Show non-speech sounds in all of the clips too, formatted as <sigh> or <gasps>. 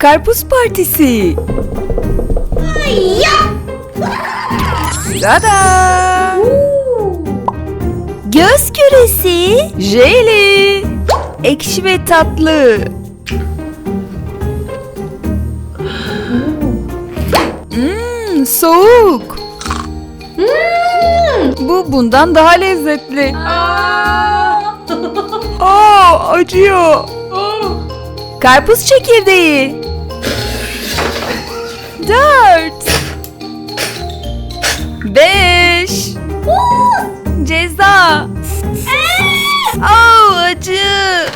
Karpuz Partisi. Tada! Göz küresi. Jelly. Ekşi ve tatlı. Mmm, soğuk. Bu bundan daha lezzetli. Aa, acıyor. Karpuz çekirdeği. Dört. Beş. Ceza. Aa, acı.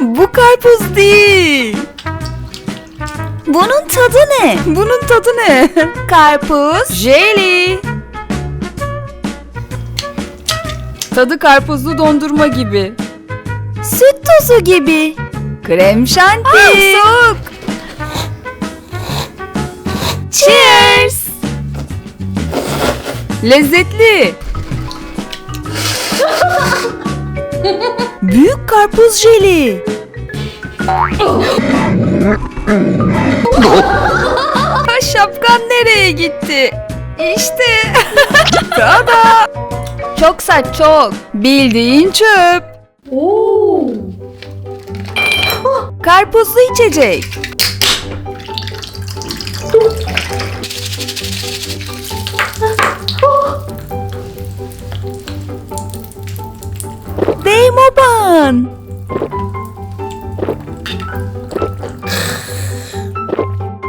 Bu karpuz değil. Bunun tadı ne? Bunun tadı ne? Karpuz. Jelly. Tadı karpuzlu dondurma gibi. Süt tozu gibi. Krem şanti. Ah, soğuk. Cheers. Lezzetli. <laughs> Büyük karpuz jeli. <laughs> Ha, Şapkan nereye gitti? İşte. <laughs> Tada. Çok sert çok. Bildiğin çöp. Karpuzlu içecek. Deymoban.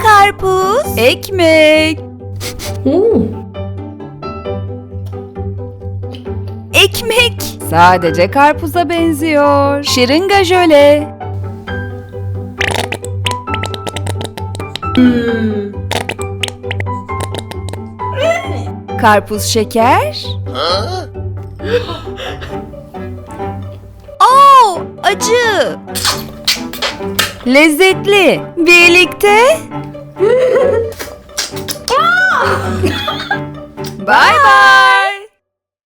Karpuz. Ekmek. Ekmek. Sadece karpuza benziyor. Şırınga jöle. Karpuz şeker. <gasps> Oo, acı. Lezzetli. Birlikte. <laughs> Bye bye.